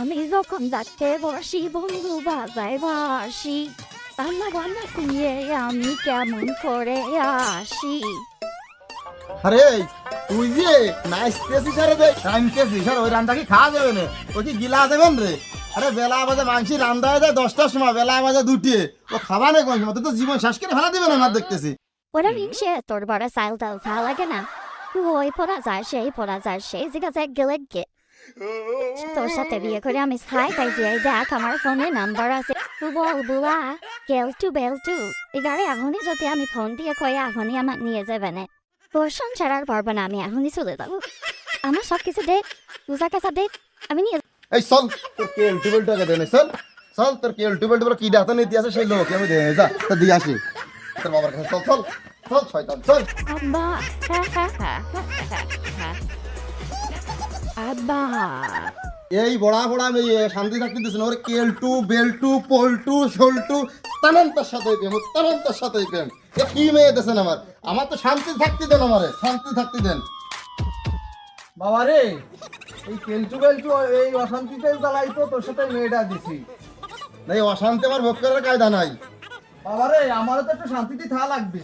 আমি যখন যাচ্ছে বসি বন্ধু বাজায় বাসি রান্না বান্না করে আমি কেমন করে আসি? আরে তুই যে নাচতেছিস আরে যে টাইমতেছিস আর ওই রান্না কি খাওয়া যাবে না? ওই কি গিলা দেবেন রে? আরে বেলা বাজে মাংসি রান্না হয়ে যায় দশটার সময় বেলা বাজে দুটিয়ে। ও খাবা না কোন সময়? তো জীবন শেষ করে ফেলা দিবে না আমার দেখতেছি। ওরা রিক্সে তোর বড় সাইল টাল ভালো লাগে না। ওই পড়া যায় সেই পড়া যায় সেই জিগা যায় গেলে গে তোর সাথে বিয়ে করে আমি খাই তাই যে দেখ আমার ফোনে নাম্বার আছে বল বুলা গেল টু বেল টু এগারে এখনই যদি আমি ফোন দিয়ে কই এখনই আমার নিয়ে যাবে না সংসার আর পারব না আমি এখনই চলে যাব আমার সব কিছু দে পূজা কাছা দে আমি নিয়ে এই চল তোর কেল টিউবেল টাকা দেনে চল চল তোর কেল টিউবেল টিউবেল কি ডাক্তার নিতে আছে সেই লোক আমি দিয়ে যা তো দিয়ে আসি তোর বাবার কাছে চল চল চল শয়তান চল আব্বা এই বড়া বড়া এ, শান্তি থাকতে দিস না। ওর কেলটু বেলটু পল্টু শোলটু তানন্তার সাথে প্রেম তানন্তার সাথে প্রেম। এ কি মেয়ে দেশেন আমার? আমার তো শান্তি থাকতে দেন আমারে শান্তি থাকতে দেন। বাবা রে এই কেলচু কেলচু এই অশান্তিতে জ্বালাই তো তোর সাথে মেয়েটা দিছি। না এই অশান্তি আমার ভোগ করার কায়দা নাই। বাবা রে আমারও তো একটু শান্তিতে থাকা লাগবে।